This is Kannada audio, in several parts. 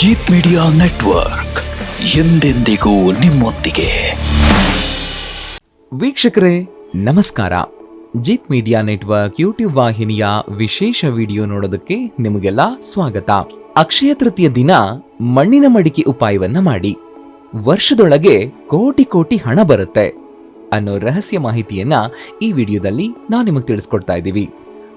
ಜೀತ್ ಮೀಡಿಯಾ ನೆಟ್ವರ್ಕ್ ಎಂದೆಂದಿಗೂ ನಿಮ್ಮೊಂದಿಗೆ. ವೀಕ್ಷಕರೇ, ನಮಸ್ಕಾರ. ಜೀತ್ ಮೀಡಿಯಾ ನೆಟ್ವರ್ಕ್ ಯೂಟ್ಯೂಬ್ ವಾಹಿನಿಯ ವಿಶೇಷ ವಿಡಿಯೋ ನೋಡೋದಕ್ಕೆ ನಿಮಗೆಲ್ಲ ಸ್ವಾಗತ. ಅಕ್ಷಯ ತೃತೀಯ ದಿನ, ಮಣ್ಣಿನ ಮಡಿಕೆ ಉಪಾಯವನ್ನ ಮಾಡಿ. ವರ್ಷದೊಳಗೆ ಕೋಟಿ ಕೋಟಿ ಹಣ ಬರುತ್ತೆ ಅನ್ನೋ ರಹಸ್ಯ ಮಾಹಿತಿಯನ್ನ ಈ ವಿಡಿಯೋದಲ್ಲಿ ನಾವು ನಿಮಗೆ ತಿಳಿಸ್ಕೊಡ್ತಾ ಇದ್ದೀವಿ.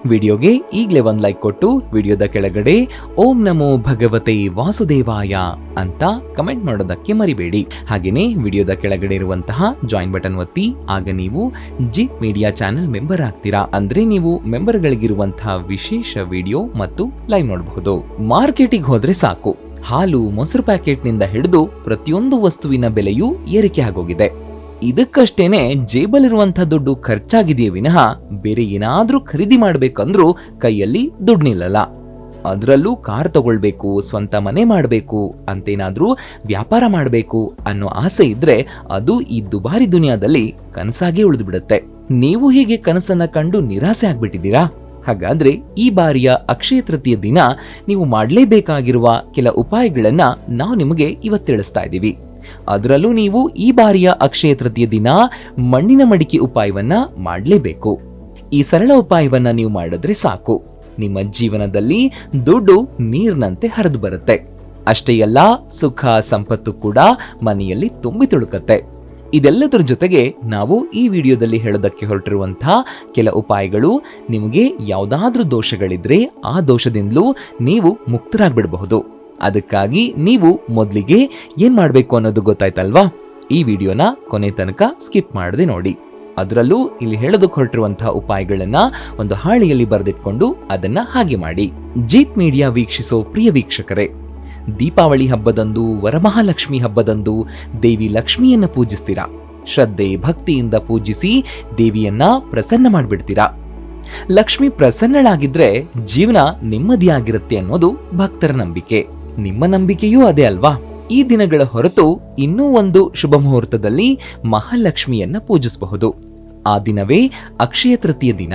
ವಿಡಿಯೋಗೆ ಈಗಲೇ ಒಂದು ಲೈಕ್ ಕೊಟ್ಟು ವಿಡಿಯೋದ ಕೆಳಗಡೆ ಓಂ ನಮೋ ಭಗವತೆ ವಾಸುದೇವಾಯ ಅಂತ ಕಮೆಂಟ್ ಮಾಡೋದಕ್ಕೆ ಮರಿಬೇಡಿ. ಹಾಗೆಯೇ ವಿಡಿಯೋದ ಕೆಳಗಡೆ ಇರುವಂತಹ ಜಾಯಿನ್ ಬಟನ್ ಒತ್ತಿ, ಆಗ ನೀವು ಜಿ ಮೀಡಿಯಾ ಚಾನೆಲ್ ಮೆಂಬರ್ ಆಗ್ತೀರಾ ಅಂದ್ರೆ ನೀವು ಮೆಂಬರ್ಗಳಿಗಿರುವಂತಹ ವಿಶೇಷ ವಿಡಿಯೋ ಮತ್ತು ಲೈವ್ ನೋಡಬಹುದು. ಮಾರ್ಕೆಟಿಗೆ ಹೋದ್ರೆ ಸಾಕು. ಹಾಲು, ಮೊಸರು ಪ್ಯಾಕೆಟ್ನಿಂದ ಹಿಡಿದು ಪ್ರತಿಯೊಂದು ವಸ್ತುವಿನ ಬೆಲೆಯೂ ಏರಿಕೆ ಆಗೋಗಿದೆ. ಇದಕ್ಕಷ್ಟೇನೆ ಜೇಬಲ್ಲಿರುವಂಥ ದುಡ್ಡು ಖರ್ಚಾಗಿದೆಯೇ ವಿನಃ ಬೇರೆ ಏನಾದರೂ ಖರೀದಿ ಮಾಡಬೇಕಂದ್ರೂ ಕೈಯಲ್ಲಿ ದುಡ್ಡು ನಿಲ್ಲಲ್ಲ. ಅದರಲ್ಲೂ ಕಾರ್ ತಗೊಳ್ಬೇಕು, ಸ್ವಂತ ಮನೆ ಮಾಡಬೇಕು, ಅಂತೇನಾದರೂ ವ್ಯಾಪಾರ ಮಾಡಬೇಕು ಅನ್ನೋ ಆಸೆ ಇದ್ರೆ ಅದು ಈ ದುಬಾರಿ ದುನಿಯಾದಲ್ಲಿ ಕನಸಾಗೇ ಉಳಿದುಬಿಡುತ್ತೆ. ನೀವು ಹೀಗೆ ಕನಸನ್ನ ಕಂಡು ನಿರಾಸೆ ಆಗ್ಬಿಟ್ಟಿದ್ದೀರಾ? ಹಾಗಾದ್ರೆ ಈ ಬಾರಿಯ ಅಕ್ಷಯ ತೃತೀಯ ದಿನ ನೀವು ಮಾಡಲೇಬೇಕಾಗಿರುವ ಕೆಲ ಉಪಾಯಗಳನ್ನ ನಾವು ನಿಮಗೆ ಇವತ್ತು ತಿಳಿಸ್ತಾ ಇದ್ದೀವಿ. ಅದರಲ್ಲೂ ನೀವು ಈ ಬಾರಿಯ ಅಕ್ಷಯ ತೃತೀಯ ದಿನ ಮಣ್ಣಿನ ಮಡಿಕೆ ಉಪಾಯವನ್ನ ಮಾಡಲೇಬೇಕು. ಈ ಸರಳ ಉಪಾಯವನ್ನ ನೀವು ಮಾಡಿದ್ರೆ ಸಾಕು. ನಿಮ್ಮ ಜೀವನದಲ್ಲಿ ದುಡ್ಡು ನೀರಿನಂತೆ ಹರಿದು ಬರುತ್ತೆ. ಅಷ್ಟೇ ಅಲ್ಲ, ಸುಖ, ಸಂಪತ್ತು ಕೂಡ ಮನೆಯಲ್ಲಿ ತುಂಬಿ ತುಳುಕತ್ತೆ. ಇದೆಲ್ಲದರ ಜೊತೆಗೆ ನಾವು ಈ ವಿಡಿಯೋದಲ್ಲಿ ಹೇಳೋದಕ್ಕೆ ಹೊರಟಿರುವಂತಹ ಕೆಲ ಉಪಾಯಗಳು, ನಿಮಗೆ ಯಾವುದಾದ್ರೂ ದೋಷಗಳಿದ್ರೆ ಆ ದೋಷದಿಂದಲೂ ನೀವು ಮುಕ್ತರಾಗ್ಬಿಡಬಹುದು. ಅದಕ್ಕಾಗಿ ನೀವು ಮೊದಲಿಗೆ ಏನು ಮಾಡಬೇಕು ಅನ್ನೋದು ಗೊತ್ತಾಯ್ತಲ್ವಾ? ಈ ವಿಡಿಯೋನ ಕೊನೆ ತನಕ ಸ್ಕಿಪ್ ಮಾಡದೆ ನೋಡಿ. ಅದರಲ್ಲೂ ಇಲ್ಲಿ ಹೇಳೋದಕ್ಕೆ ಹೊರಟಿರುವಂತಹ ಉಪಾಯಗಳನ್ನ ಒಂದು ಹಾಳಿಯಲ್ಲಿ ಬರೆದಿಟ್ಕೊಂಡು ಅದನ್ನ ಹಾಗೆ ಮಾಡಿ. ಜೀತ್ ಮೀಡಿಯಾ ವೀಕ್ಷಿಸೋ ಪ್ರಿಯ ವೀಕ್ಷಕರೇ, ದೀಪಾವಳಿ ಹಬ್ಬದಂದು, ವರಮಹಾಲಕ್ಷ್ಮಿ ಹಬ್ಬದಂದು ದೇವಿ ಲಕ್ಷ್ಮಿಯನ್ನ ಪೂಜಿಸ್ತೀರಾ? ಶ್ರದ್ಧೆ, ಭಕ್ತಿಯಿಂದ ಪೂಜಿಸಿ ದೇವಿಯನ್ನ ಪ್ರಸನ್ನ ಮಾಡಿಬಿಡ್ತೀರಾ? ಲಕ್ಷ್ಮಿ ಪ್ರಸನ್ನಳಾಗಿದ್ರೆ ಜೀವನ ನೆಮ್ಮದಿಯಾಗಿರುತ್ತೆ ಅನ್ನೋದು ಭಕ್ತರ ನಂಬಿಕೆ. ನಿಮ್ಮ ನಂಬಿಕೆಯೂ ಅದೇ ಅಲ್ವಾ? ಈ ದಿನಗಳ ಹೊರತು ಇನ್ನೂ ಒಂದು ಶುಭ ಮುಹೂರ್ತದಲ್ಲಿ ಮಹಾಲಕ್ಷ್ಮಿಯನ್ನ ಪೂಜಿಸಬಹುದು. ಆ ದಿನವೇ ಅಕ್ಷಯ ತೃತೀಯ ದಿನ.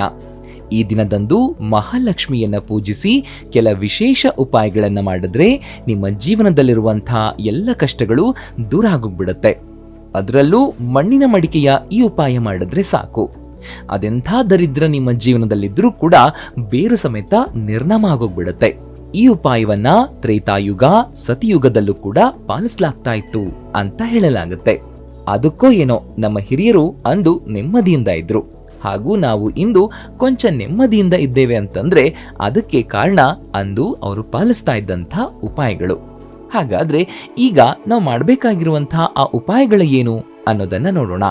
ಈ ದಿನದಂದು ಮಹಾಲಕ್ಷ್ಮಿಯನ್ನ ಪೂಜಿಸಿ ಕೆಲ ವಿಶೇಷ ಉಪಾಯಗಳನ್ನು ಮಾಡಿದ್ರೆ ನಿಮ್ಮ ಜೀವನದಲ್ಲಿರುವಂತಹ ಎಲ್ಲ ಕಷ್ಟಗಳು ದೂರ ಆಗೋಗ್ಬಿಡುತ್ತೆ. ಅದರಲ್ಲೂ ಮಣ್ಣಿನ ಮಡಿಕೆಯ ಈ ಉಪಾಯ ಮಾಡಿದ್ರೆ ಸಾಕು. ಅದೆಂಥ ದರಿದ್ರ ನಿಮ್ಮ ಜೀವನದಲ್ಲಿದ್ದರೂ ಕೂಡ ಬೇರು ಸಮೇತ ನಿರ್ನಾಮ ಆಗೋಗ್ಬಿಡುತ್ತೆ. ಈ ಉಪಾಯವನ್ನ ತ್ರೇತಾಯುಗ ಸತಿಯುಗದಲ್ಲೂ ಕೂಡ ಪಾಲಿಸಲಾಗ್ತಾ ಇತ್ತು ಅಂತ ಹೇಳಲಾಗುತ್ತೆ. ಅದಕ್ಕೋ ಏನೋ ನಮ್ಮ ಹಿರಿಯರು ಅಂದು ನೆಮ್ಮದಿಯಿಂದ ಇದ್ರು. ಹಾಗೂ ನಾವು ಇಂದು ಕೊಂಚ ನೆಮ್ಮದಿಯಿಂದ ಇದ್ದೇವೆ ಅಂತಂದ್ರೆ ಅದಕ್ಕೆ ಕಾರಣ ಅಂದು ಅವರು ಪಾಲಿಸ್ತಾ ಇದ್ದಂಥ ಉಪಾಯಗಳು. ಹಾಗಾದ್ರೆ ಈಗ ನಾವು ಮಾಡಬೇಕಾಗಿರುವಂತಹ ಆ ಉಪಾಯಗಳು ಏನು ಅನ್ನೋದನ್ನ ನೋಡೋಣ.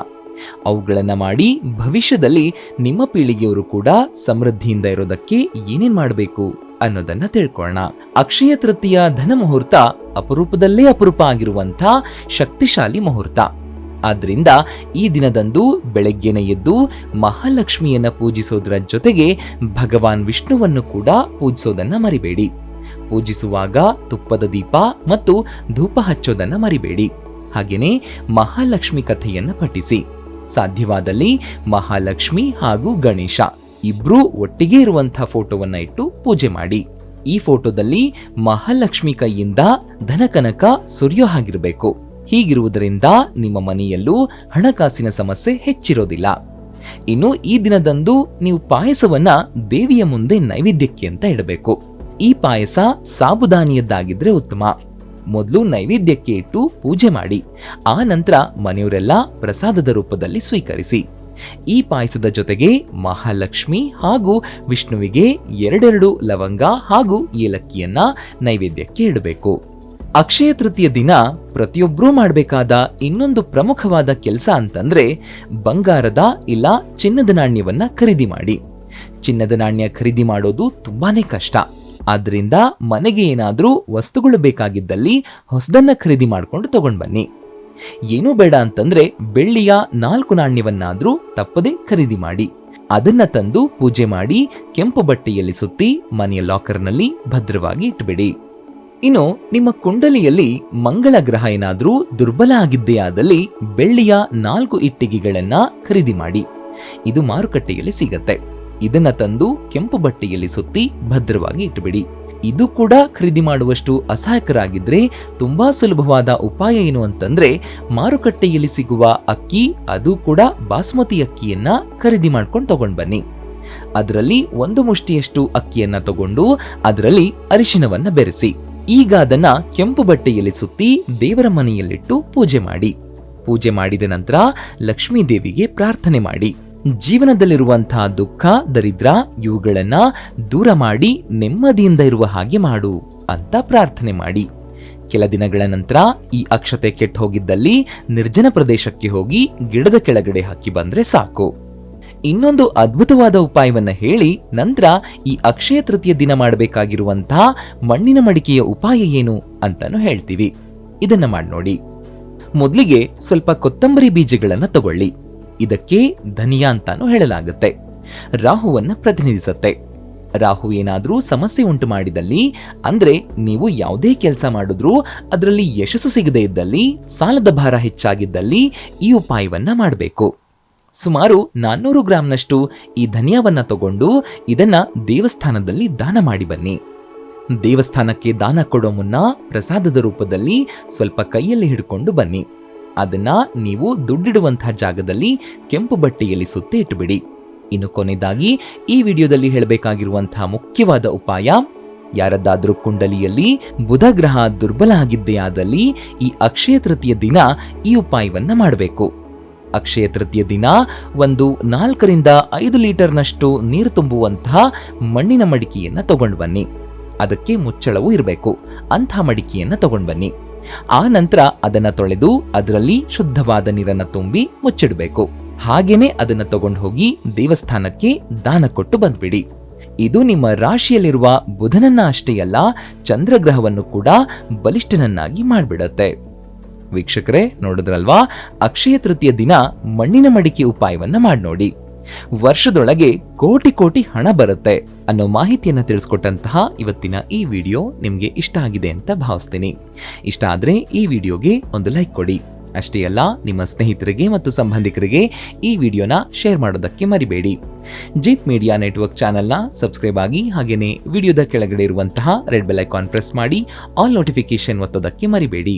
ಅವುಗಳನ್ನು ಮಾಡಿ ಭವಿಷ್ಯದಲ್ಲಿ ನಿಮ್ಮ ಪೀಳಿಗೆಯವರು ಕೂಡ ಸಮೃದ್ಧಿಯಿಂದ ಇರೋದಕ್ಕೆ ಏನೇನು ಮಾಡಬೇಕು? ಅನ್ನೋದನ್ನ ತಿಳ್ಕೊಳ್ಳೋಣ ಅಕ್ಷಯ ತೃತೀಯ ಧನ ಮುಹೂರ್ತ ಅಪರೂಪದಲ್ಲೇ ಅಪರೂಪ ಆಗಿರುವಂಥ ಶಕ್ತಿಶಾಲಿ ಮುಹೂರ್ತ. ಆದ್ರಿಂದ ಈ ದಿನದಂದು ಬೆಳಗ್ಗೆನೆ ಎದ್ದು ಮಹಾಲಕ್ಷ್ಮಿಯನ್ನ ಪೂಜಿಸೋದ್ರ ಜೊತೆಗೆ ಭಗವಾನ್ ವಿಷ್ಣುವನ್ನು ಕೂಡ ಪೂಜಿಸೋದನ್ನ ಮರಿಬೇಡಿ. ಪೂಜಿಸುವಾಗ ತುಪ್ಪದ ದೀಪ ಮತ್ತು ಧೂಪ ಹಚ್ಚೋದನ್ನ ಮರಿಬೇಡಿ. ಹಾಗೆಯೇ ಮಹಾಲಕ್ಷ್ಮಿ ಕಥೆಯನ್ನ ಪಠಿಸಿ. ಸಾಧ್ಯವಾದಲ್ಲಿ ಮಹಾಲಕ್ಷ್ಮಿ ಹಾಗೂ ಗಣೇಶ. ಇಬ್ರೂ ಒಟ್ಟಿಗೆ ಇರುವಂತಹ ಫೋಟೋವನ್ನ ಇಟ್ಟು ಪೂಜೆ ಮಾಡಿ. ಈ ಫೋಟೋದಲ್ಲಿ ಮಹಾಲಕ್ಷ್ಮಿ ಕೈಯಿಂದ ಧನಕನಕ ಸುರಿಯೋ ಹಾಗಿರಬೇಕು. ಹೀಗಿರುವುದರಿಂದ ನಿಮ್ಮ ಮನೆಯಲ್ಲೂ ಹಣಕಾಸಿನ ಸಮಸ್ಯೆ ಹೆಚ್ಚಿರೋದಿಲ್ಲ. ಇನ್ನು ಈ ದಿನದಂದು ನೀವು ಪಾಯಸವನ್ನ ದೇವಿಯ ಮುಂದೆ ನೈವೇದ್ಯಕ್ಕೆ ಅಂತ ಇಡಬೇಕು. ಈ ಪಾಯಸ ಸಾಬುದಾನಿಯದ್ದಾಗಿದ್ರೆ ಉತ್ತಮ. ಮೊದಲು ನೈವೇದ್ಯಕ್ಕೆ ಇಟ್ಟು ಪೂಜೆ ಮಾಡಿ. ಆ ನಂತರ ಮನೆಯವರೆಲ್ಲ ಪ್ರಸಾದದ ರೂಪದಲ್ಲಿ ಸ್ವೀಕರಿಸಿ. ಈ ಪಾಯಸದ ಜೊತೆಗೆ ಮಹಾಲಕ್ಷ್ಮಿ ಹಾಗೂ ವಿಷ್ಣುವಿಗೆ ಎರಡೆರಡು ಲವಂಗ ಹಾಗೂ ಏಲಕ್ಕಿಯನ್ನ ನೈವೇದ್ಯಕ್ಕೆ ಇಡಬೇಕು. ಅಕ್ಷಯ ತೃತೀಯ ದಿನ ಪ್ರತಿಯೊಬ್ಬರೂ ಮಾಡಬೇಕಾದ ಇನ್ನೊಂದು ಪ್ರಮುಖವಾದ ಕೆಲಸ ಅಂತಂದ್ರೆ ಬಂಗಾರದ ಇಲ್ಲ ಚಿನ್ನದ ನಾಣ್ಯವನ್ನ ಖರೀದಿ ಮಾಡಿ. ಚಿನ್ನದ ನಾಣ್ಯ ಖರೀದಿ ಮಾಡೋದು ತುಂಬಾನೇ ಕಷ್ಟ. ಆದ್ರಿಂದ ಮನೆಗೆ ಏನಾದರೂ ವಸ್ತುಗಳು ಬೇಕಾಗಿದ್ದಲ್ಲಿ ಹೊಸದನ್ನ ಖರೀದಿ ಮಾಡಿಕೊಂಡು ತಗೊಂಡ್ ಬನ್ನಿ. ಏನೂ ಬೇಡ ಅಂತಂದ್ರೆ ಬೆಳ್ಳಿಯ ನಾಲ್ಕು ನಾಣ್ಯವನ್ನಾದ್ರೂ ತಪ್ಪದೆ ಖರೀದಿ ಮಾಡಿ. ಅದನ್ನ ತಂದು ಪೂಜೆ ಮಾಡಿ, ಕೆಂಪು ಬಟ್ಟೆಯಲ್ಲಿ ಸುತ್ತಿ ಮನೆಯ ಲಾಕರ್ನಲ್ಲಿ ಭದ್ರವಾಗಿ ಇಟ್ಬಿಡಿ. ಇನ್ನು ನಿಮ್ಮ ಕುಂಡಲಿಯಲ್ಲಿ ಮಂಗಳ ಗ್ರಹ ಏನಾದರೂ ದುರ್ಬಲ ಆಗಿದ್ದೆಯಾದಲ್ಲಿ ಬೆಳ್ಳಿಯ ನಾಲ್ಕು ಇಟ್ಟಿಗೆಗಳನ್ನ ಖರೀದಿ ಮಾಡಿ. ಇದು ಮಾರುಕಟ್ಟೆಯಲ್ಲಿ ಸಿಗತ್ತೆ. ಇದನ್ನ ತಂದು ಕೆಂಪು ಬಟ್ಟೆಯಲ್ಲಿ ಸುತ್ತಿ ಭದ್ರವಾಗಿ ಇಟ್ಟುಬಿಡಿ ಇದು ಕೂಡ ಖರೀದಿ ಮಾಡುವಷ್ಟು ಅಸಹಾಯಕರಾಗಿದ್ರೆ ತುಂಬಾ ಸುಲಭವಾದ ಉಪಾಯ ಏನು ಅಂತಂದ್ರೆ ಮಾರುಕಟ್ಟೆಯಲ್ಲಿ ಸಿಗುವ ಅಕ್ಕಿ, ಅದು ಕೂಡ ಬಾಸ್ಮತಿ ಅಕ್ಕಿಯನ್ನ ಖರೀದಿ ಮಾಡ್ಕೊಂಡು ತಗೊಂಡ್ ಬನ್ನಿ. ಅದರಲ್ಲಿ ಒಂದು ಮುಷ್ಟಿಯಷ್ಟು ಅಕ್ಕಿಯನ್ನ ತಗೊಂಡು ಅದರಲ್ಲಿ ಅರಿಶಿನವನ್ನ ಬೆರೆಸಿ. ಈಗ ಅದನ್ನ ಕೆಂಪು ಬಟ್ಟೆಯಲ್ಲಿ ಸುತ್ತಿ ದೇವರ ಮನೆಯಲ್ಲಿಟ್ಟು ಪೂಜೆ ಮಾಡಿ. ಪೂಜೆ ಮಾಡಿದ ನಂತರ ಲಕ್ಷ್ಮೀ ದೇವಿಗೆ ಪ್ರಾರ್ಥನೆ ಮಾಡಿ. ಜೀವನದಲ್ಲಿರುವಂತಹ ದುಃಖ, ದರಿದ್ರ, ಇವುಗಳನ್ನ ದೂರ ಮಾಡಿ, ನೆಮ್ಮದಿಯಿಂದ ಇರುವ ಹಾಗೆ ಮಾಡು ಅಂತ ಪ್ರಾರ್ಥನೆ ಮಾಡಿ. ಕೆಲ ದಿನಗಳ ನಂತರ ಈ ಅಕ್ಷತೆ ಕೆಟ್ಟ ಹೋಗಿದ್ದಲ್ಲಿ ನಿರ್ಜನ ಪ್ರದೇಶಕ್ಕೆ ಹೋಗಿ ಗಿಡದ ಕೆಳಗಡೆ ಹಾಕಿ ಬಂದ್ರೆ ಸಾಕು. ಇನ್ನೊಂದು ಅದ್ಭುತವಾದ ಉಪಾಯವನ್ನ ಹೇಳಿ ನಂತರ ಈ ಅಕ್ಷಯ ತೃತೀಯ ದಿನ ಮಾಡಬೇಕಾಗಿರುವಂತಹ ಮಣ್ಣಿನ ಮಡಿಕೆಯ ಉಪಾಯ ಏನು ಅಂತಾನು ಹೇಳ್ತೀವಿ. ಇದನ್ನ ಮಾಡಿ ನೋಡಿ ಮೊದಲಿಗೆ ಸ್ವಲ್ಪ ಕೊತ್ತಂಬರಿ ಬೀಜಗಳನ್ನು ತಗೊಳ್ಳಿ. ಇದಕ್ಕೆ ಧನಿಯಾ ಅಂತಾನೂ ಹೇಳಲಾಗುತ್ತೆ. ರಾಹುವನ್ನು ಪ್ರತಿನಿಧಿಸುತ್ತೆ. ರಾಹು ಏನಾದರೂ ಸಮಸ್ಯೆ ಉಂಟು ಮಾಡಿದಲ್ಲಿ, ಅಂದ್ರೆ ನೀವು ಯಾವುದೇ ಕೆಲಸ ಮಾಡಿದ್ರೂ ಅದರಲ್ಲಿ ಯಶಸ್ಸು ಸಿಗದೇ ಇದ್ದಲ್ಲಿ, ಸಾಲದ ಭಾರ ಹೆಚ್ಚಾಗಿದ್ದಲ್ಲಿ ಈ ಉಪಾಯವನ್ನ ಮಾಡಬೇಕು. ಸುಮಾರು ನಾನ್ನೂರು ಗ್ರಾಂನಷ್ಟು ಈ ಧನಿಯಾವನ್ನು ತಗೊಂಡು ಇದನ್ನು ದೇವಸ್ಥಾನದಲ್ಲಿ ದಾನ ಮಾಡಿ ಬನ್ನಿ. ದೇವಸ್ಥಾನಕ್ಕೆ ದಾನ ಕೊಡೋ ಮುನ್ನ ಪ್ರಸಾದದ ರೂಪದಲ್ಲಿ ಸ್ವಲ್ಪ ಕೈಯಲ್ಲಿ ಹಿಡ್ಕೊಂಡು ಬನ್ನಿ. ಅದನ್ನ ನೀವು ದುಡ್ಡಿಡುವಂತಹ ಜಾಗದಲ್ಲಿ ಕೆಂಪು ಬಟ್ಟೆಯಲ್ಲಿ ಸುತ್ತಿ ಇಟ್ಟುಬಿಡಿ. ಇನ್ನು ಕೊನೆಯದಾಗಿ, ಈ ವಿಡಿಯೋದಲ್ಲಿ ಹೇಳಬೇಕಾಗಿರುವಂತಹ ಮುಖ್ಯವಾದ ಉಪಾಯ, ಯಾರದ್ದಾದರೂ ಕುಂಡಲಿಯಲ್ಲಿ ಬುಧ ಗ್ರಹ ದುರ್ಬಲ ಆಗಿದ್ದೆಯಾದಲ್ಲಿ ಈ ಅಕ್ಷಯ ತೃತೀಯ ದಿನ ಈ ಉಪಾಯವನ್ನ ಮಾಡಬೇಕು. ಅಕ್ಷಯ ತೃತೀಯ ದಿನ ಒಂದು ನಾಲ್ಕರಿಂದ ಐದು ಲೀಟರ್ನಷ್ಟು ನೀರು ತುಂಬುವಂತಹ ಮಣ್ಣಿನ ಮಡಿಕೆಯನ್ನು ತಗೊಂಡು ಬನ್ನಿ. ಅದಕ್ಕೆ ಮುಚ್ಚಳವೂ ಇರಬೇಕು. ಅಂಥ ಮಡಿಕೆಯನ್ನು ತಗೊಂಡು ಬನ್ನಿ. ಆ ನಂತರ ಅದನ್ನು ತೊಳೆದು ಅದರಲ್ಲಿ ಶುದ್ಧವಾದ ನೀರನ್ನು ತುಂಬಿ ಮುಚ್ಚಿಡಬೇಕು. ಹಾಗೇನೆ ಅದನ್ನು ತಗೊಂಡು ಹೋಗಿ ದೇವಸ್ಥಾನಕ್ಕೆ ದಾನ ಕೊಟ್ಟು ಬಂದ್ಬಿಡಿ. ಇದು ನಿಮ್ಮ ರಾಶಿಯಲ್ಲಿರುವ ಬುಧನನ್ನ ಅಷ್ಟೇ ಅಲ್ಲ, ಚಂದ್ರಗ್ರಹವನ್ನು ಕೂಡ ಬಲಿಷ್ಠನನ್ನಾಗಿ ಮಾಡಿಬಿಡತ್ತೆ. ವೀಕ್ಷಕರೇ, ನೋಡಿದ್ರಲ್ವಾ? ಅಕ್ಷಯ ತೃತೀಯ ದಿನ ಮಣ್ಣಿನ ಮಡಿಕೆ ಉಪಾಯವನ್ನ ಮಾಡಿ ನೋಡಿ ವರ್ಷದೊಳಗೆ ಕೋಟಿ ಕೋಟಿ ಹಣ ಬರುತ್ತೆ ಅನ್ನೋ ಮಾಹಿತಿಯನ್ನು ತಿಳಿಸ್ಕೊಟ್ಟಂತಹ ಇವತ್ತಿನ ಈ ವಿಡಿಯೋ ನಿಮಗೆ ಇಷ್ಟ ಆಗಿದೆ ಅಂತ ಭಾವಿಸ್ತೀನಿ. ಇಷ್ಟ ಆದರೆ ಈ ವಿಡಿಯೋಗೆ ಒಂದು ಲೈಕ್ ಕೊಡಿ. ಅಷ್ಟೇ ಅಲ್ಲ, ನಿಮ್ಮ ಸ್ನೇಹಿತರಿಗೆ ಮತ್ತು ಸಂಬಂಧಿಕರಿಗೆ ಈ ವಿಡಿಯೋನ ಶೇರ್ ಮಾಡೋದಕ್ಕೆ ಮರಿಬೇಡಿ. ಜೀತ್ ಮೀಡಿಯಾ ನೆಟ್ವರ್ಕ್ ಚಾನೆಲ್ನ ಸಬ್ಸ್ಕ್ರೈಬ್ ಆಗಿ ಹಾಗೆಯೇ ವಿಡಿಯೋದ ಕೆಳಗಡೆ ಇರುವಂತಹ ರೆಡ್ ಬೆಲ್ ಐಕಾನ್ ಪ್ರೆಸ್ ಮಾಡಿ, ಆಲ್ ನೋಟಿಫಿಕೇಶನ್ ಒತ್ತೋದಕ್ಕೆ ಮರಿಬೇಡಿ.